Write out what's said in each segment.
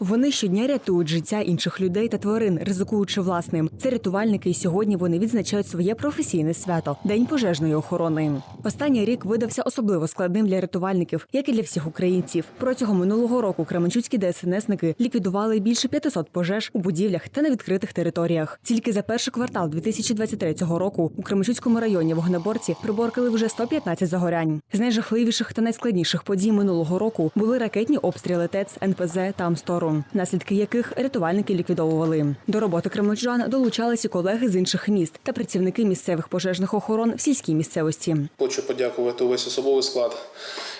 Вони щодня рятують життя інших людей та тварин, ризикуючи власним. Це рятувальники, і сьогодні вони відзначають своє професійне свято День пожежної охорони. Останній рік видався особливо складним для рятувальників, як і для всіх українців. Протягом минулого року Кременчуцькі ДСНСники ліквідували більше 500 пожеж у будівлях та на відкритих територіях. Тільки за перший квартал 2023 року у Кременчуцькому районі вогнеборці приборкали вже 115 загорянь. З найжахливіших та найскладніших подій минулого року були ракетні обстріли ТЕЦ, НПЗ та Амстору, наслідки яких рятувальники ліквідовували. До роботи кременчужан долучалися колеги з інших міст та працівники місцевих пожежних охорон в сільській місцевості. Хочу подякувати увесь особовий склад,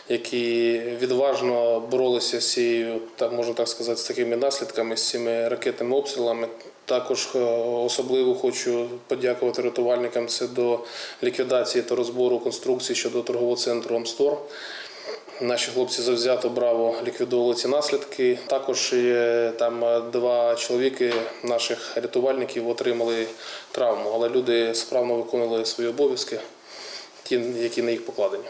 які відважно боролися з цією, так можна так сказати, з такими наслідками, з цими ракетними обстрілами. Також е, особливо хочу подякувати рятувальникам. Це до ліквідації та розбору конструкцій щодо торгового центру Амстор. Наші хлопці завзято браво ліквідували ці наслідки. Також є, там два чоловіки наших рятувальників отримали травму, але люди справно виконували свої обов'язки, ті, які на їх покладені.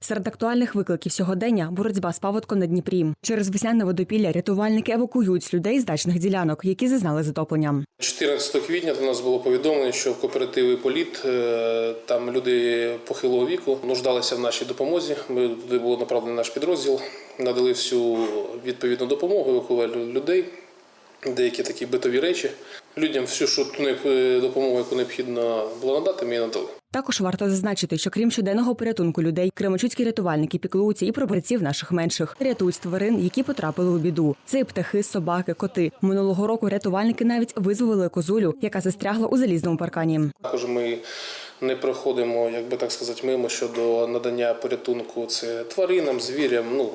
Серед актуальних викликів сьогодення боротьба з паводком на Дніпрі. Через весняне водопілля рятувальники евакуюють людей з дачних ділянок, які зазнали затоплення. 14 квітня до нас було повідомлено, що в кооперативі Політ е, там люди похилого віку нуждалися в нашій допомозі. Ми туди було направлений наш підрозділ, надали всю відповідну допомогу, евакуювали людей, деякі такі битові речі. Людям всю що не- допомогу, яку необхідно було надати, ми її надали. Також варто зазначити, що крім щоденного порятунку людей, кремочуцькі рятувальники піклуються і про борців наших менших, рятують тварин, які потрапили у біду. Це і птахи, собаки, коти. Минулого року рятувальники навіть визволили козулю, яка застрягла у залізному паркані. Також ми не проходимо, як би так сказати, мимо щодо надання порятунку це тваринам, звірям, ну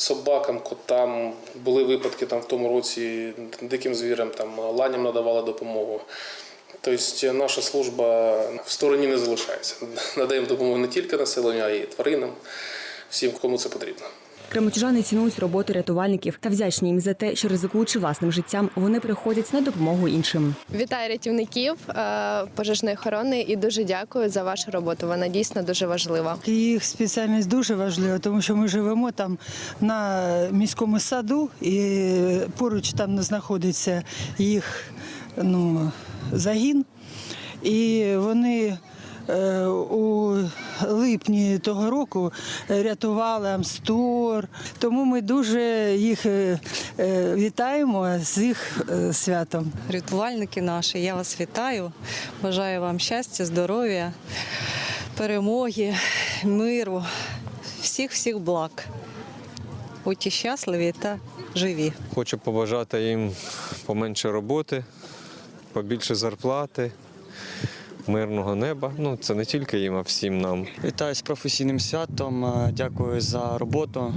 собакам, котам. Були випадки там в тому році диким звірям, там ланям надавали допомогу. Тобто наша служба в стороні не залишається. Надаємо допомогу не тільки населенню, а й тваринам, всім, кому це потрібно. Кременчужани цінують роботу рятувальників та вдячні їм за те, що ризикуючи власним життям, вони приходять на допомогу іншим. Вітаю рятівників е, пожежної охорони і дуже дякую за вашу роботу. Вона дійсно дуже важлива. Їх спеціальність дуже важлива, тому що ми живемо там на міському саду, і поруч там знаходиться їх ну, загін. І вони у липні того року рятували Амстор. Тому ми дуже їх е, е, вітаємо з їх е, святом. рятувальники наші, я вас вітаю. Бажаю вам щастя, здоров'я, перемоги, миру, всіх всіх благ. Будьте щасливі та живі. Хочу побажати їм поменше роботи, побільше зарплати, мирного неба. Ну, це не тільки їм, а всім нам. Вітаю з професійним святом. е, Дякую за роботу.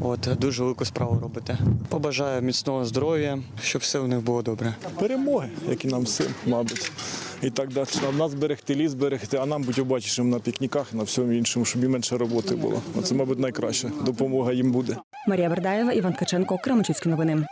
От дуже велику справу робите. Побажаю міцного здоров'я, щоб все у них було добре. перемоги, як і нам всім, мабуть. І так далі. Нам нас берегти, ліс берегти, а нам бути обачішим на пікніках і на всьому іншому, щоб і менше роботи було. Оце, мабуть, найкраща допомога їм буде. Марія Бердаєва, Іван Ткаченко, Кременчуцькі новини.